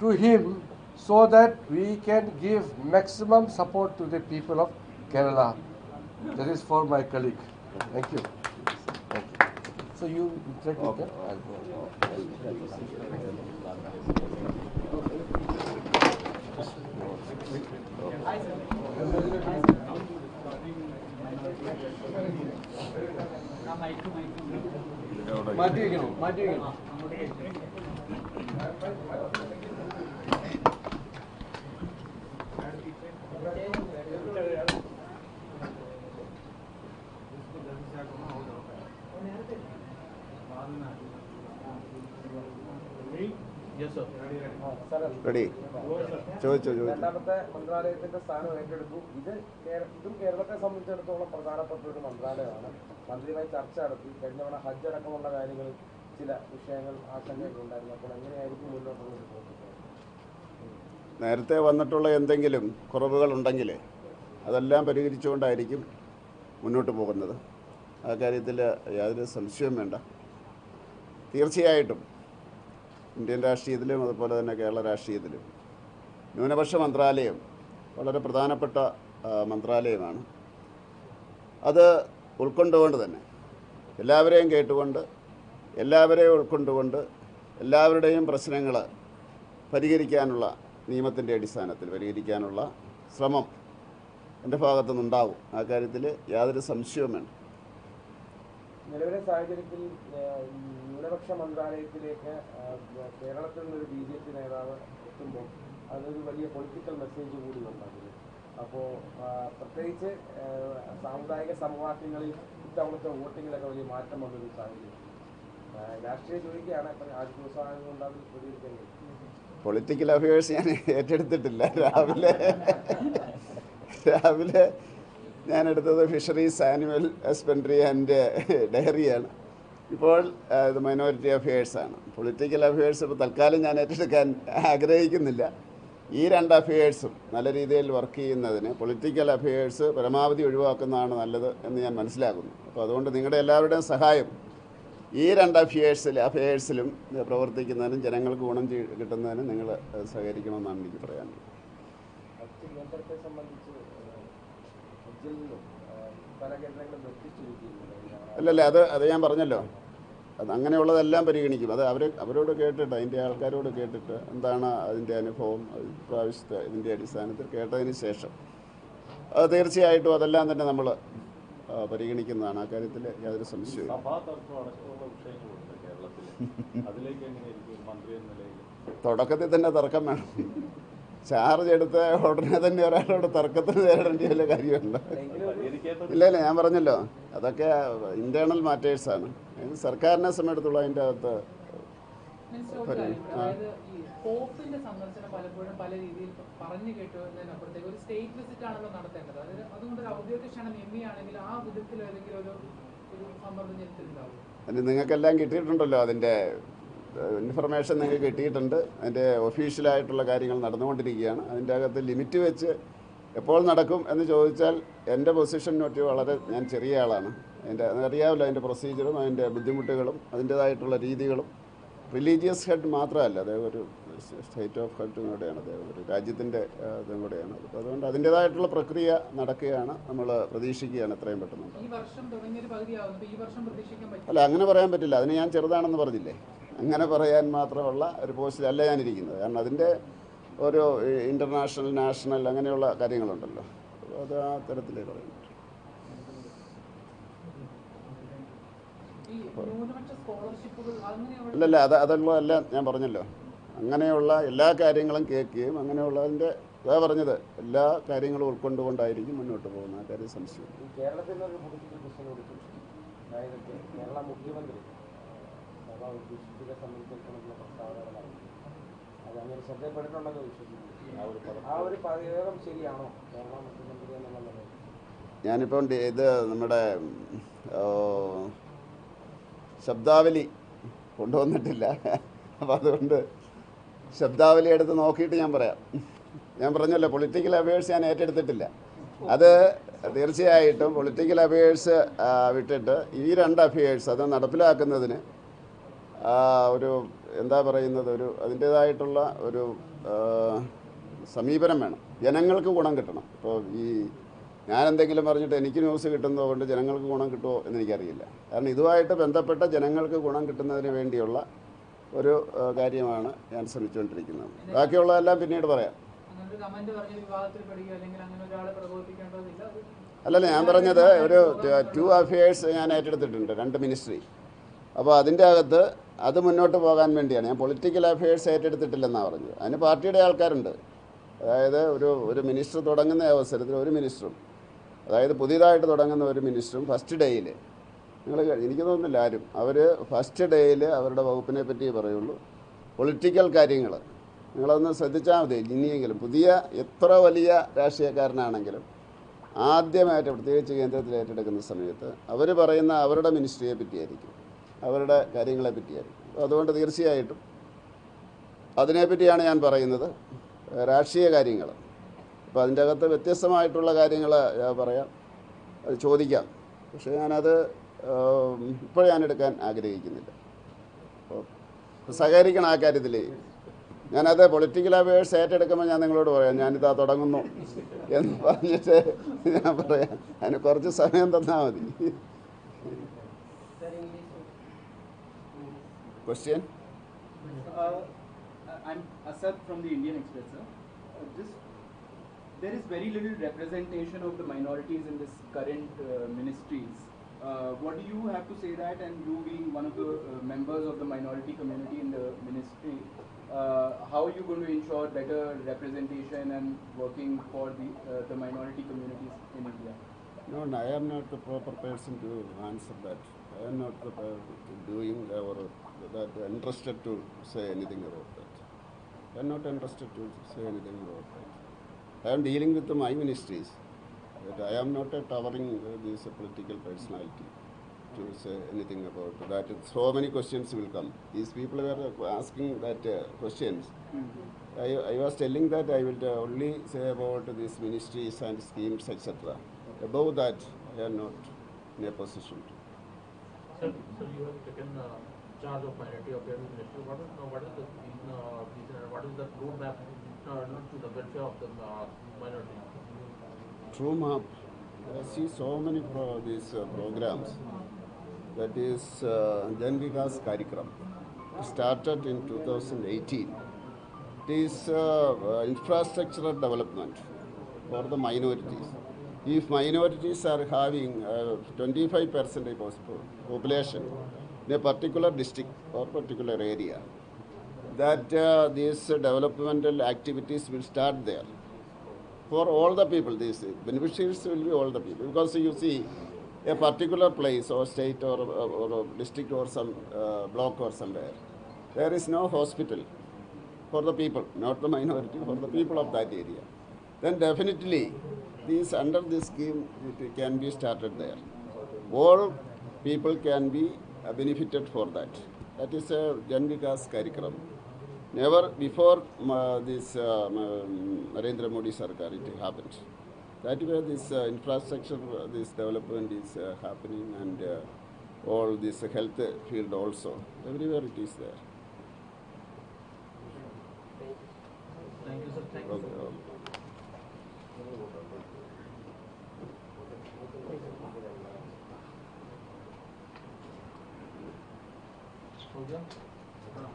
to him so that we can give maximum support to the people of Kerala. That is for my colleague. Thank you. Thank you. So you interact with them? I'll go. മാറ്റി വയ്ക്കണോ മാറ്റി വയ്ക്കണോ ready. ചോദിച്ചോ ചോദിച്ചു. രണ്ടാമത്തെ മന്ത്രാലയത്തിന്റെ സ്ഥാനം ഏറ്റെടുത്തു. ഇത് ഇതും കേരളത്തെ സംബന്ധിച്ചിടത്തോളം പ്രധാനപ്പെട്ട ഒരു മന്ത്രാലയമാണ്. മന്ത്രിയുമായി ചർച്ച നടത്തി. കഴിഞ്ഞ തവണ ഹജ്ജ് അടക്കമുള്ള കാര്യങ്ങളിൽ ചില വിഷയങ്ങൾ ആശങ്കയൊക്കെ ഉണ്ടായിരുന്നു. അപ്പോൾ എങ്ങനെയായിരിക്കും മുന്നോട്ടുള്ള നേരത്തെ വന്നിട്ടുള്ള എന്തെങ്കിലും കുറവുകൾ ഉണ്ടെങ്കിൽ അതെല്ലാം പരിഹരിച്ചുകൊണ്ടായിരിക്കും മുന്നോട്ട് പോകുന്നത്. ആ കാര്യത്തിൽ യാതൊരു സംശയവും വേണ്ട. തീർച്ചയായിട്ടും ഇന്ത്യൻ രാഷ്ട്രീയത്തിലും അതുപോലെ തന്നെ കേരള രാഷ്ട്രീയത്തിലും ന്യൂനപക്ഷ മന്ത്രാലയം വളരെ പ്രധാനപ്പെട്ട മന്ത്രാലയമാണ്. അത് ഉൾക്കൊണ്ടുകൊണ്ട് തന്നെ എല്ലാവരെയും കേട്ടുകൊണ്ട് എല്ലാവരെയും ഉൾക്കൊണ്ടുകൊണ്ട് എല്ലാവരുടെയും പ്രശ്നങ്ങൾ പരിഹരിക്കാനുള്ള നിയമത്തിന്റെ അടിസ്ഥാനത്തിൽ പരിഹരിക്കാനുള്ള ശ്രമം എന്റെ ഭാഗത്തു നിന്നുണ്ടാവും ആ കാര്യത്തിൽ യാതൊരു സംശയവും വേണം നിലവിലെ സാഹചര്യത്തിൽ ന്യൂനപക്ഷ മന്ത്രാലയത്തിലേക്ക് കേരളത്തിൽ നിന്നൊരു ബി ജെ പി നേതാവ് എത്തുമ്പോൾ അതൊരു വലിയ പൊളിറ്റിക്കൽ മെസ്സേജ് കൂടി ഉണ്ടാകുന്നു അപ്പോൾ പ്രത്യേകിച്ച് സാമുദായിക സമവാക്യങ്ങളിൽ ഇത്തവണത്തെ വോട്ടിങ്ങിലൊക്കെ വലിയ മാറ്റം വന്നൊരു സാഹചര്യം. രാഷ്ട്രീയ ചോദിക്കുകയാണ് ആദ്യ ദിവസമായതുകൊണ്ട് അത് പ്രതികരിക്കുന്നത് പൊളിറ്റിക്കൽ അഫയേഴ്സ് ഞാൻ ഏറ്റെടുത്തിട്ടില്ല. രാവിലെ രാവിലെ ഞാൻ എടുത്തത് ഫിഷറീസ് ആനിമൽ ഹസ്ബൻഡറി ആൻഡ് ഡയറിയാണ് ഇപ്പോൾ ഇത് മൈനോറിറ്റി അഫയേഴ്സാണ് പൊളിറ്റിക്കൽ അഫയേഴ്സ് ഇപ്പോൾ തൽക്കാലം ഞാൻ ഏറ്റെടുക്കാൻ ആഗ്രഹിക്കുന്നില്ല. ഈ രണ്ട് അഫയേഴ്സും നല്ല രീതിയിൽ വർക്ക് ചെയ്യുന്നതിന് പൊളിറ്റിക്കൽ അഫയേഴ്സ് പരമാവധി ഒഴിവാക്കുന്നതാണ് നല്ലത് എന്ന് ഞാൻ മനസ്സിലാക്കുന്നു. അപ്പോൾ അതുകൊണ്ട് നിങ്ങളുടെ എല്ലാവരുടെയും സഹായം ഈ രണ്ട് അഫയേഴ്സിൽ അഫയേഴ്സിലും പ്രവർത്തിക്കുന്നതിനും ജനങ്ങൾക്ക് ഗുണം കിട്ടുന്നതിനും നിങ്ങൾ സഹകരിക്കണമെന്നാണ് എനിക്ക് പറയാനുള്ളത്. അല്ലല്ല അത് അത് ഞാൻ പറഞ്ഞല്ലോ. അത് അങ്ങനെയുള്ളതെല്ലാം പരിഗണിക്കും. അത് അവർ അവരോട് കേട്ടിട്ട് അതിന്റെ ആൾക്കാരോട് കേട്ടിട്ട് എന്താണ് അതിന്റെ അനുഭവം പ്രാവശ്യത്തെ ഇതിന്റെ അടിസ്ഥാനത്തിൽ കേട്ടതിന് ശേഷം. അത് തീർച്ചയായിട്ടും അതെല്ലാം തന്നെ നമ്മൾ പരിഗണിക്കുന്നതാണ്. ആ കാര്യത്തിൽ യാതൊരു സംശയവും സഭാ തർക്കം അടക്കമുള്ള വിഷയങ്ങളുണ്ട് കേരളത്തിൽ. അതിലേക്ക് എങ്ങനെയായിരിക്കും മന്ത്രി എന്ന നിലയിൽ? തുടക്കത്തിൽ തന്നെ തർക്കം വേണം. ചാർജ് എടുത്ത ഉടനെ തന്നെ ഒരാളോട് തർക്കത്തിന് നേരിടേണ്ടി വല്ല കാര്യമല്ല ഇല്ല ഇല്ല ഞാൻ പറഞ്ഞല്ലോ. അതൊക്കെ ഇന്റേണൽ മാറ്റേഴ്സാണ് സർക്കാരിനെ സമയത്തുള്ള അതിന്റെ അകത്ത് പോപ്പിന്റെ സന്ദർശനം പലപ്പോഴും പല രീതിയിൽ പറഞ്ഞു കേട്ടതിനപ്പുറത്തേക്ക് ഒരു സ്റ്റേറ്റ് വിസിറ്റ് ആണല്ലോ നടത്തേണ്ടത്. അതായത് അതുകൊണ്ട് ഒരു ഔദ്യോഗിക ക്ഷണം എം ആണെങ്കിൽ ആ വിധത്തിൽ ഏതെങ്കിലും ഒരു ഒരു സമ്മർദ്ദം നിങ്ങൾക്കെല്ലാം കിട്ടിയിട്ടുണ്ടല്ലോ അതിന്റെ ഇൻഫർമേഷൻ നിങ്ങൾക്ക് കിട്ടിയിട്ടുണ്ട്. അതിന്റെ ഒഫീഷ്യലായിട്ടുള്ള കാര്യങ്ങൾ നടന്നുകൊണ്ടിരിക്കുകയാണ്. അതിന്റെ അകത്ത് ലിമിറ്റ് വെച്ച് എപ്പോൾ നടക്കും എന്ന് ചോദിച്ചാൽ എന്റെ പൊസിഷൻ നോട്ട് വളരെ ഞാൻ ചെറിയ ആളാണ്. അതിന്റെ അറിയാമല്ലോ അതിന്റെ പ്രൊസീജിയറും അതിന്റെ ബുദ്ധിമുട്ടുകളും അതിന്റേതായിട്ടുള്ള രീതികളും. റിലീജിയസ് ഹെഡ് മാത്രമല്ല അദ്ദേഹം ഒരു സ്റ്റേറ്റ് ഓഫ് ഹെഡും കൂടെയാണ്. അദ്ദേഹം ഒരു രാജ്യത്തിന്റെ ഇതും കൂടെയാണ്. അപ്പോൾ അതുകൊണ്ട് അതിന്റേതായിട്ടുള്ള പ്രക്രിയ നടക്കുകയാണ്. നമ്മൾ പ്രതീക്ഷിക്കുകയാണ് എത്രയും പെട്ടെന്ന്. അല്ല അങ്ങനെ പറയാൻ പറ്റില്ല. അതിന് ഞാൻ ചെറുതാണെന്ന് പറഞ്ഞില്ലേ? അങ്ങനെ പറയാൻ മാത്രമുള്ള ഒരു പോസ്റ്റിലല്ല ഞാനിരിക്കുന്നത്. കാരണം അതിന്റെ ഓരോ ഇന്റർനാഷണൽ നാഷണൽ അങ്ങനെയുള്ള കാര്യങ്ങളുണ്ടല്ലോ. അപ്പോൾ അത് ആ തരത്തിലേ പറയുന്നു. ഈ ന്യൂനപക്ഷ സ്കോളർഷിപ്പുകൾ അങ്ങനെയുള്ള അല്ലല്ല അത് അതുള്ളതെല്ലാം ഞാൻ പറഞ്ഞല്ലോ. അങ്ങനെയുള്ള എല്ലാ കാര്യങ്ങളും കേൾക്കുകയും അങ്ങനെയുള്ളതിന്റെ അതാ പറഞ്ഞത്. എല്ലാ കാര്യങ്ങളും ഉൾക്കൊണ്ടുകൊണ്ടായിരിക്കും മുന്നോട്ട് പോകുന്നത്. ആ കാര്യം സംശയം കേരളത്തിൽ കേരള മുഖ്യമന്ത്രി സഭ ഉദ്ദേശിച്ചതിനെ സംബന്ധിച്ചിടത്തോളം പ്രസ്താവനകൾ നടത്തി അത് അങ്ങനെ ശ്രദ്ധപ്പെടുന്നുണ്ടെന്ന് വിശ്വസിക്കുന്നു. ആ ഒരു പ്രയോഗം ശരിയാണോ? കേരള മുഖ്യമന്ത്രി എന്നുള്ള നിലയിൽ. ഞാനിപ്പം ഇത് നമ്മുടെ ശബ്ദാവലി കൊണ്ടുവന്നിട്ടില്ല. അപ്പോൾ അതുകൊണ്ട് ശബ്ദാവലി എടുത്ത് നോക്കിയിട്ട് ഞാൻ പറയാം. ഞാൻ പറഞ്ഞല്ലോ പൊളിറ്റിക്കൽ അഫയേഴ്സ് ഞാൻ ഏറ്റെടുത്തിട്ടില്ല. അത് തീർച്ചയായിട്ടും പൊളിറ്റിക്കൽ അഫയേഴ്സ് വിട്ടിട്ട് ഈ രണ്ട് അഫയേഴ്സ് അത് നടപ്പിലാക്കുന്നതിന് ഒരു എന്താ പറയുന്നത് ഒരു അതിന്റേതായിട്ടുള്ള ഒരു സമീപനം വേണം. ജനങ്ങൾക്ക് ഗുണം കിട്ടണം. ഇപ്പോൾ ഈ ഞാൻ എന്തെങ്കിലും പറഞ്ഞിട്ട് എനിക്ക് ന്യൂസ് കിട്ടുന്നത് കൊണ്ട് ജനങ്ങൾക്ക് ഗുണം കിട്ടുമോ എന്ന് എനിക്കറിയില്ല കാരണം ഇതുമായിട്ട് ബന്ധപ്പെട്ട ജനങ്ങൾക്ക് ഗുണം കിട്ടുന്നതിന് വേണ്ടിയുള്ള ഒരു കാര്യമാണ് ഞാൻ ശ്രമിച്ചുകൊണ്ടിരിക്കുന്നത്. ബാക്കിയുള്ളതെല്ലാം പിന്നീട് പറയാം. അല്ലല്ല ഞാൻ പറഞ്ഞത് ഒരു ടു അഫയേഴ്സ് ഞാൻ ഏറ്റെടുത്തിട്ടുണ്ട് രണ്ട് മിനിസ്ട്രി അപ്പോൾ അതിന്റെ അകത്ത് അത് മുന്നോട്ട് പോകാൻ വേണ്ടിയാണ്. ഞാൻ പൊളിറ്റിക്കൽ അഫയേഴ്സ് ഏറ്റെടുത്തിട്ടില്ലെന്നാണ് പറഞ്ഞു അതിന് പാർട്ടിയുടെ ആൾക്കാരുണ്ട്. അതായത് ഒരു ഒരു മിനിസ്റ്റർ തുടങ്ങുന്ന അവസരത്തിൽ ഒരു മിനിസ്റ്ററും അതായത് പുതിയതായിട്ട് തുടങ്ങുന്ന ഒരു മിനിസ്റ്ററും ഫസ്റ്റ് ഡേയിൽ നിങ്ങൾ എനിക്ക് തോന്നുന്നില്ല ആരും. അവർ ഫസ്റ്റ് ഡേയിൽ അവരുടെ വകുപ്പിനെ പറ്റി പറയുള്ളൂ. പൊളിറ്റിക്കൽ കാര്യങ്ങൾ നിങ്ങളൊന്ന് ശ്രദ്ധിച്ചാൽ മതി. ഇനിയെങ്കിലും പുതിയ എത്ര വലിയ രാഷ്ട്രീയക്കാരനാണെങ്കിലും ആദ്യമായിട്ട് പ്രത്യേകിച്ച് കേന്ദ്രത്തിൽ ഏറ്റെടുക്കുന്ന സമയത്ത് അവർ പറയുന്ന അവരുടെ മിനിസ്ട്രിയെ പറ്റിയായിരിക്കും. അവരുടെ കാര്യങ്ങളെ പറ്റിയായിരിക്കും അതുകൊണ്ട് തീർച്ചയായിട്ടും അതിനെപ്പറ്റിയാണ് ഞാൻ പറയുന്നത്. രാഷ്ട്രീയ കാര്യങ്ങൾ. അപ്പോൾ അതിന്റെ അകത്ത് വ്യത്യസ്തമായിട്ടുള്ള കാര്യങ്ങൾ പറയാം. ചോദിക്കാം. പക്ഷേ ഞാനത് ഇപ്പോൾ ഞാൻ എടുക്കാൻ ആഗ്രഹിക്കുന്നില്ല. സഹകരിക്കണം ആ കാര്യത്തിൽ ഞാനത് പൊളിറ്റിക്കൽ അവേഴ്സ് ഏറ്റെടുക്കുമ്പോൾ ഞാൻ നിങ്ങളോട് പറയാം. ഞാനിതാ തുടങ്ങുന്നു എന്ന് പറഞ്ഞിട്ട് ഞാൻ പറയാം. അതിന് കുറച്ച് സമയം തന്നാൽ മതി. Question? Uh, uh, I'm Asad from the Indian Express, sir. Uh, just, there is very little representation of the minorities in this current uh, ministries. Uh, what do you have to say that and you being one of the uh, members of the minority community in the ministry, how are you going to ensure better representation and working for the, the minority communities in India? No, no, I am not the proper person to answer that. I am not the doing or that interested to say anything about that. I am not interested to say anything about that. I am dealing with my ministries. But I am not a towering uh, this political personality to say anything about that. So many questions will come. These people were asking that uh, questions. I, I was telling that I will uh, only say about these ministries and schemes, etc. Above that, I are not in a position to. Sir, sir, you have taken uh, charge of minority affairs ministry. What is, uh, what is the, uh, vision what is the roadmap uh, to the welfare of the uh, minority? True map. I see so many pro- these uh, programs. That is uh, Jan Vikas Karikram. Started in 2018. It is uh, uh, infrastructural development for the minorities. If minorities are having uh, 25 percent population in a particular district or particular area, that uh, these uh, developmental activities will start there for all the people. These beneficiaries will be all the people because you see a particular place or state or, or, or district or some uh, block or somewhere, there is no hospital for the people, not the minority, for the people of that area. Then definitely, these under this scheme it can be started there. All people can be uh, benefited for that. That is a Jan Vikas Karikram. Never before uh, this um, Narendra Modi Sarkar it happened. That way this uh, infrastructure, uh, this development is uh, happening and uh, all this health field also. Everywhere it is there. Thank you, sir. Thank you. Okay, हो गया हाँ